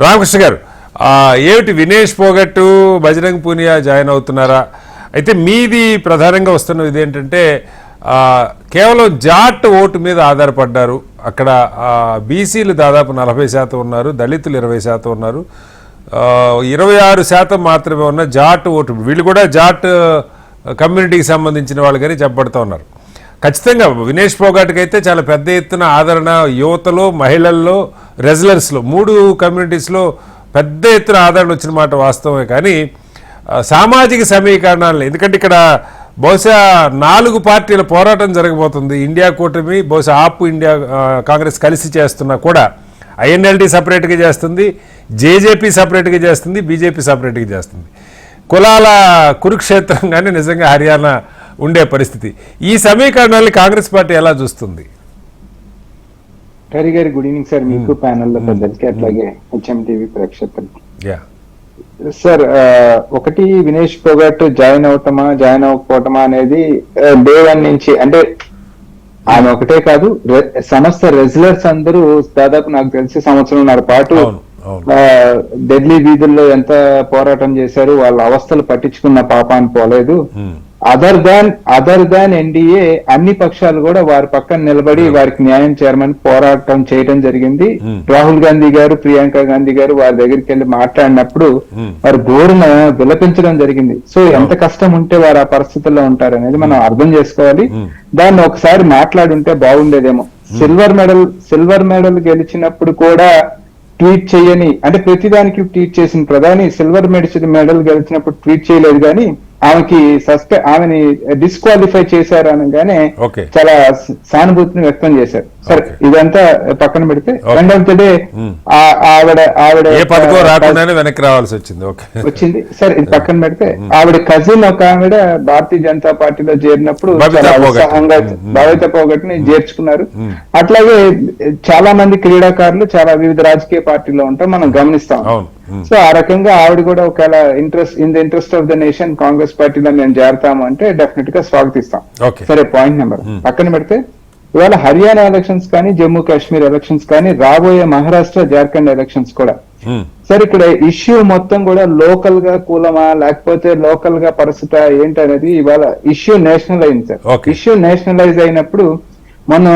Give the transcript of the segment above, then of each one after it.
రామకృష్ణ గారు ఏమిటి వినేష్ పోగట్టు బజరంగ్ పూనియా జాయిన్ అవుతున్నారా? అయితే మీది ప్రధానంగా వస్తున్న ఇది ఏంటంటే కేవలం జాట్ ఓటు మీద ఆధారపడ్డారు. అక్కడ బీసీలు దాదాపు నలభై శాతం ఉన్నారు దళితులు ఇరవై శాతం ఉన్నారు. ఇరవై ఆరు శాతం మాత్రమే ఉన్న జాట్ ఓటు వీళ్ళు కూడా జాట్ కమ్యూనిటీకి సంబంధించిన వాళ్ళు కానీ చెప్పబడుతూ ఉన్నారు. ఖచ్చితంగా వినేష్ పోగాట్కి అయితే చాలా పెద్ద ఎత్తున ఆదరణ యువతలో మహిళల్లో రెజ్లర్స్లో మూడు కమ్యూనిటీస్లో పెద్ద ఎత్తున ఆదరణ వచ్చిన మాట వాస్తవమే. కానీ సామాజిక సమీకరణాలను ఎందుకంటే ఇక్కడ బహుశా నాలుగు పార్టీల పోరాటం జరగబోతుంది. ఇండియా కూటమి బహుశా ఆప్ ఇండియా కాంగ్రెస్ కలిసి చేస్తున్నా కూడా ఐఎన్ఎల్డి సపరేట్గా చేస్తుంది జేజేపీ సపరేట్గా చేస్తుంది బీజేపీ సపరేట్గా చేస్తుంది. కులాల కురుక్షేత్రంగానే నిజంగా హర్యానా ఉండే పరిస్థితి. ఈ సమీకరణాన్ని కాంగ్రెస్ పార్టీ ఎలా చూస్తుంది? హరి గారి గుడ్ ఈవినింగ్ సార్. మీకు ప్యానల్లో పెద్దలకి అట్లాగే హెచ్ఎం టీవీ ప్రేక్షకులకి సార్ ఒకటి వినేష్ పొగట్ జాయిన్ అవటమా జాయిన్ అవ్వకపోవటమా అనేది డే వన్ నుంచి అంటే ఆమె ఒకటే కాదు రె- సమస్త రెజ్లర్స్ అందరూ దాదాపు నాకు తెలిసి సంవత్సరంన్నర పాటు ఢిల్లీ వీధుల్లో ఎంత పోరాటం చేశారు వాళ్ళ అవస్థలు పట్టించుకున్న పాపాన్ని పోలేదు. Hmm. Other than other than NDA అన్ని పక్షాలు కూడా వారి పక్కన నిలబడి వారికి న్యాయం చేయమని పోరాటం చేయడం జరిగింది. Hmm. రాహుల్ గాంధీ గారు ప్రియాంక గాంధీ గారు వారి దగ్గరికి వెళ్ళి మాట్లాడినప్పుడు Hmm. వారు గోరున విలపించడం జరిగింది. సో ఎంత కష్టం ఉంటే వారు ఆ పరిస్థితుల్లో ఉంటారు అనేది మనం అర్థం చేసుకోవాలి. Hmm. దాన్ని ఒకసారి మాట్లాడుంటే బాగుండేదేమో. సిల్వర్ మెడల్ సిల్వర్ మెడల్ గెలిచినప్పుడు కూడా ట్వీట్ చేయని అంటే ప్రతిదానికి ట్వీట్ చేసిన ప్రధాని సిల్వర్ మెడిసిన్ మెడల్ గెలిచినప్పుడు ట్వీట్ చేయలేదు కానీ ఆమెకి సస్పె ఆమెని డిస్క్వాలిఫై చేశారు అనగానే చాలా సానుభూతిని వ్యక్తం చేశారు. సరే. ఇదంతా పక్కన పెడితే. End of the day. ఆవిడ ఆవిడ ఏ పథకం యొక్క రాకుండానే వెనక్కి రావాల్సి వచ్చింది. ఓకే. వచ్చింది. సరే ఇది పక్కన పెడితే ఆవిడ కజిన్ ఒక ఆవిడ భారతీయ జనతా పార్టీలో చేరినప్పుడు. ఉత్సాహంగా. భావిత పోగొట్ని చేర్చుకున్నారు. అట్లాగే చాలా మంది క్రీడాకారులు చాలా వివిధ రాజకీయ పార్టీలో ఉంటాం మనం గమనిస్తాం. సో ఆ రకంగా ఆవిడ కూడా ఒకవేళ interest in the interest of the nation Congress పార్టీలో మేము చేరతాము అంటే డెఫినెట్గా స్వాగతిస్తాం. సరే పాయింట్ నెంబర్ పక్కన పెడితే ఇవాళ హర్యానా ఎలక్షన్స్ కానీ జమ్మూ కాశ్మీర్ ఎలక్షన్స్ కానీ రాబోయే మహారాష్ట్ర జార్ఖండ్ ఎలక్షన్స్ కూడా. సార్ ఇక్కడ ఇష్యూ మొత్తం కూడా లోకల్గా కూలమా లేకపోతే లోకల్గా పరిస్థితి ఏంటనేది ఇవాళ ఇష్యూ నేషనల్ అయింది సార్. ఇష్యూ నేషనలైజ్ అయినప్పుడు మన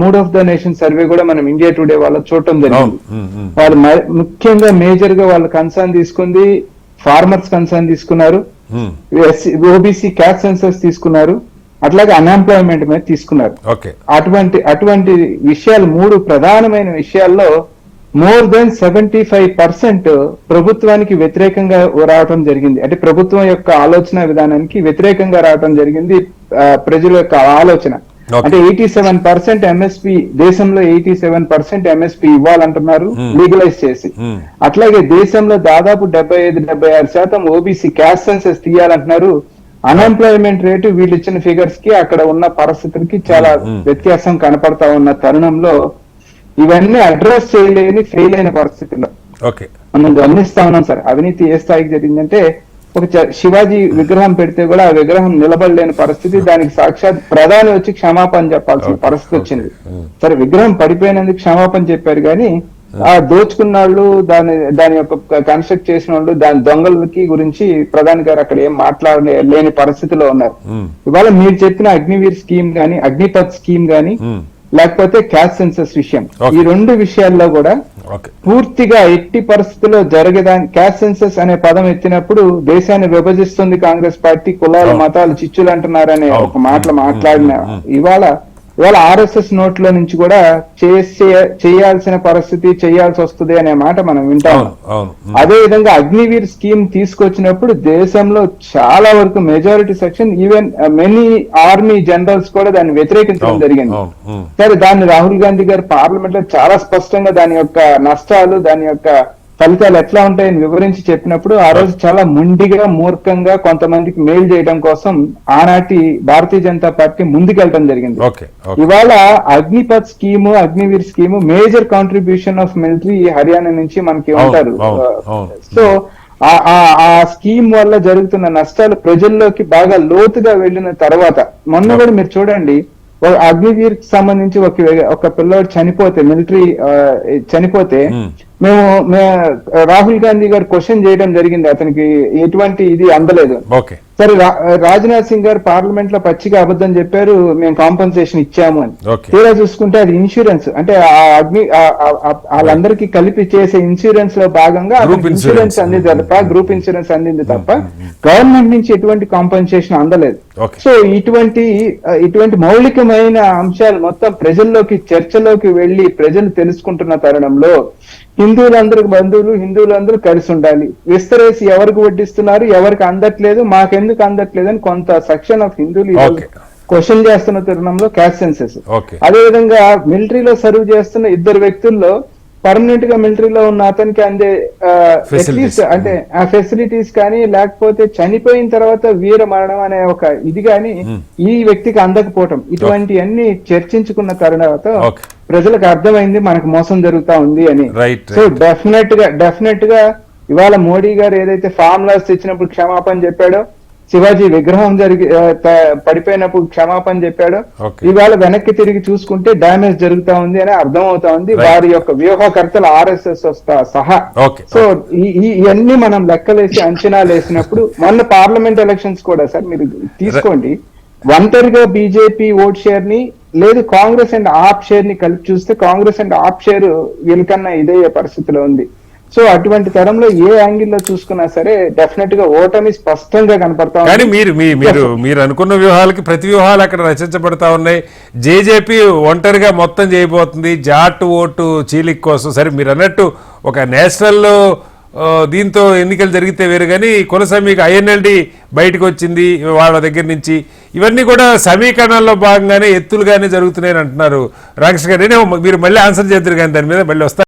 mood of the nation survey కూడా మనం ఇండియా టుడే వాళ్ళ చూడటం జరిగింది మ్మ్. మ్మ్. వాళ్ళు ముఖ్యంగా మేజర్గా వాళ్ళు కన్సర్న్ తీసుకుంది ఫార్మర్స్ కన్సర్న్ తీసుకున్నారు. ఓబీసీ క్యాస్ట్ సెన్సస్ తీసుకున్నారు అట్లాగే అన్ఎంప్లాయ్మెంట్ మీద తీసుకున్నారు అటువంటి అటువంటి విషయాలు మూడు ప్రధానమైన విషయాల్లో more than seventy five percent ప్రభుత్వానికి వ్యతిరేకంగా రావటం జరిగింది అంటే ప్రభుత్వం యొక్క ఆలోచన విధానానికి వ్యతిరేకంగా రావటం జరిగింది ప్రజల యొక్క ఆలోచన. అంటే ఎయిటీ సెవెన్ పర్సెంట్ ఎంఎస్పి దేశంలో ఎయిటీ సెవెన్ పర్సెంట్ ఎంఎస్పి ఇవ్వాలంటున్నారు Hmm. లీగలైజ్ చేసి మ్మ్. అట్లాగే దేశంలో దాదాపు డెబ్బై ఐదు డెబ్బై ఆరు శాతం ఓబీసీ క్యాస్ట్ సెన్సెస్ తీయాలంటున్నారు అన్ఎంప్లాయ్మెంట్ రేటు వీళ్ళు ఇచ్చిన ఫిగర్స్కి అక్కడ ఉన్న పరిస్థితులకి చాలా. వ్యత్యాసం కనపడతా ఉన్న తరుణంలో ఇవన్నీ అడ్రస్ చేయలేని ఫెయిల్ అయిన పరిస్థితుల్లో. ఓకే. మనం గమనిస్తా ఉన్నాం సార్. అవినీతి ఏ స్థాయికి జరిగిందంటే ఒక శివాజీ విగ్రహం పెడితే కూడా ఆ విగ్రహం నిలబడలేని పరిస్థితి. దానికి సాక్షాత్ ప్రధాని వచ్చి క్షమాపణ చెప్పాల్సిన పరిస్థితి వచ్చింది. సరే విగ్రహం పడిపోయినందుకు క్షమాపణ చెప్పారు కానీ ఆ దోచుకున్న వాళ్ళు దాని దాని యొక్క కన్స్ట్రక్ట్ చేసిన వాళ్ళు దాని దొంగలకి గురించి ప్రధాని గారు అక్కడ ఏం మాట్లాడలే లేని పరిస్థితిలో ఉన్నారు. ఇవాళ మీరు చెప్పిన అగ్నివీర్ స్కీమ్ గాని అగ్నిపథ్ స్కీమ్ గాని. లేకపోతే క్యాస్ట్ సెన్సస్ విషయం. ఈ రెండు విషయాల్లో కూడా పూర్తిగా ఎట్టి పరిస్థితుల్లో జరగదాని క్యాస్ట్ సెన్సస్ అనే పదం ఎత్తినప్పుడు దేశాన్ని విభజిస్తుంది కాంగ్రెస్ పార్టీ కులాలు. మతాలు చిచ్చులు అంటున్నారనే. ఒక మాటలు మాట్లాడిన. ఇవాళ ఇవాళ ఆర్ఎస్ఎస్ నోట్లో నుంచి కూడా చేసే చేయాల్సిన పరిస్థితి చేయాల్సి వస్తుంది అనే మాట మనం వింటాం. అదే విధంగా అగ్నివీర్ స్కీమ్ తీసుకొచ్చినప్పుడు దేశంలో చాలా వరకు majority section even many army generals కూడా దాన్ని వ్యతిరేకించడం జరిగింది. సరే దాన్ని రాహుల్ గాంధీ గారు పార్లమెంట్లో చాలా స్పష్టంగా దాని యొక్క నష్టాలు దాని యొక్క ఫలితాలు ఎట్లా ఉంటాయని వివరించి చెప్పినప్పుడు ఆ రోజు చాలా ముండిగా మూర్ఖంగా కొంతమందికి మేలు చేయడం కోసం ఆనాటి భారతీయ జనతా పార్టీ ముందుకెళ్ళడం జరిగింది. ఇవాళ Agnipath scheme Agniveer scheme major contribution of military Haryana నుంచి మనకి ఉంటారు. సో ఆ- స్కీమ్ వల్ల జరుగుతున్న నష్టాలు ప్రజల్లోకి బాగా లోతుగా వెళ్ళిన తర్వాత మొన్న కూడా మీరు చూడండి అగ్నివీర్కి సంబంధించి ఒక ఒక పిల్లోడు చనిపోతే మిలిటరీ చనిపోతే Hmm. మేము రాహుల్ గాంధీ గారు క్వశ్చన్ చేయడం జరిగింది. అతనికి ఎటువంటి ఇది అందలేదు. సరే రాజ్నాథ్ సింగ్ గారు పార్లమెంట్లో పచ్చిగా అబద్ధం చెప్పారు మేము కాంపన్సేషన్ ఇచ్చాము అని. తీరా చూసుకుంటే అది ఇన్సూరెన్స్. అంటే ఆ అగ్ని వాళ్ళందరికీ కలిపి చేసే ఇన్సూరెన్స్లో భాగంగా. ఇన్సూరెన్స్ అందింది తప్ప గ్రూప్ ఇన్సూరెన్స్ అందింది తప్ప గవర్నమెంట్ నుంచి ఎటువంటి కాంపన్సేషన్ అందలేదు. సో ఇటువంటి ఇటువంటి మౌలికమైన అంశాలు మొత్తం ప్రజల్లోకి చర్చలోకి వెళ్ళి ప్రజలు తెలుసుకుంటున్న తరుణంలో హిందువులందరూ బంధువులు హిందువులందరూ కలిసి ఉండాలి. విస్తరేసి ఎవరికి వడ్డిస్తున్నారు ఎవరికి అందట్లేదు మాకెందుకు అందట్లేదు అని కొంత సెక్షన్ ఆఫ్ హిందువులు. క్వశ్చన్ చేస్తున్న తరుణంలో క్యాస్ట్ సెన్సెస్. ఓకే అదే విధంగా మిలిటరీలో సర్వ్ చేస్తున్న ఇద్దరు వ్యక్తుల్లో పర్మనెంట్గా మిలిటరీలో ఉన్న అతనికి అందే. అట్లీస్ట్ అంటే ఆ ఫెసిలిటీస్ కానీ లేకపోతే చనిపోయిన తర్వాత వీర మరణం అనే ఒక ఇది కానీ ఈ వ్యక్తికి అందకపోవటం ఇటువంటి అన్ని చర్చించుకున్న తర్వాత. ప్రజలకు అర్థమైంది మనకు మోసం జరుగుతా ఉంది అని సో. డెఫినెట్గా డెఫినెట్గా ఇవాళ మోడీ గారు ఏదైతే ఫార్ములాస్ తెచ్చినప్పుడు క్షమాపణ చెప్పాడో శివాజీ విగ్రహం జరిగి పడిపోయినప్పుడు క్షమాపణ చెప్పాడో. ఇవాళ వెనక్కి తిరిగి చూసుకుంటే డ్యామేజ్ జరుగుతా ఉంది అని అర్థం అవుతా ఉంది. వారి యొక్క వ్యూహకర్తలు ఆర్ఎస్ఎస్ వస్తా సహా. సో ఇవన్నీ మనం లెక్కలేసి అంచనాలు వేసినప్పుడు మొన్న పార్లమెంట్ ఎలక్షన్స్ కూడా సార్ మీరు తీసుకోండి. ఒంటరిగా బీజేపీ ఓట్ షేర్ని లేదు కాంగ్రెస్ అండ్ ఆప్ షేర్ని కలిపి చూస్తే కాంగ్రెస్ అండ్ ఆప్ షేర్ వీళ్ళకన్నా ఇదే పరిస్థితిలో ఉంది. సో అటువంటి తరంలో ఏ యాంగిల్లో చూసుకున్నా సరే డెఫినెట్గా ఓటమి స్పష్టంగా కనపడతా. కానీ మీరు మీ మీరు మీరు అనుకున్న వ్యూహాలకి ప్రతి వ్యూహాలు అక్కడ రచించబడతా ఉన్నాయి. జేజేపీ ఒంటరిగా మొత్తం చేయబోతుంది. జాట్ ఓటు చీలిక్ కోసం. సరే మీరు అన్నట్టు ఒక నేషనల్ దీంతో ఎన్నికలు జరిగితే వేరు కానీ కొనసాగి మీకు ఐఎన్ఎల్డి బయటకు వచ్చింది వాళ్ళ దగ్గర నుంచి. ఇవన్నీ కూడా సమీకరణల్లో భాగంగానే ఎత్తులుగానే జరుగుతున్నాయని అంటున్నారు రాకేష్ గారు. మీరు మళ్ళీ ఆన్సర్ చేద్దరు కానీ దాని మీద మళ్ళీ వస్తారు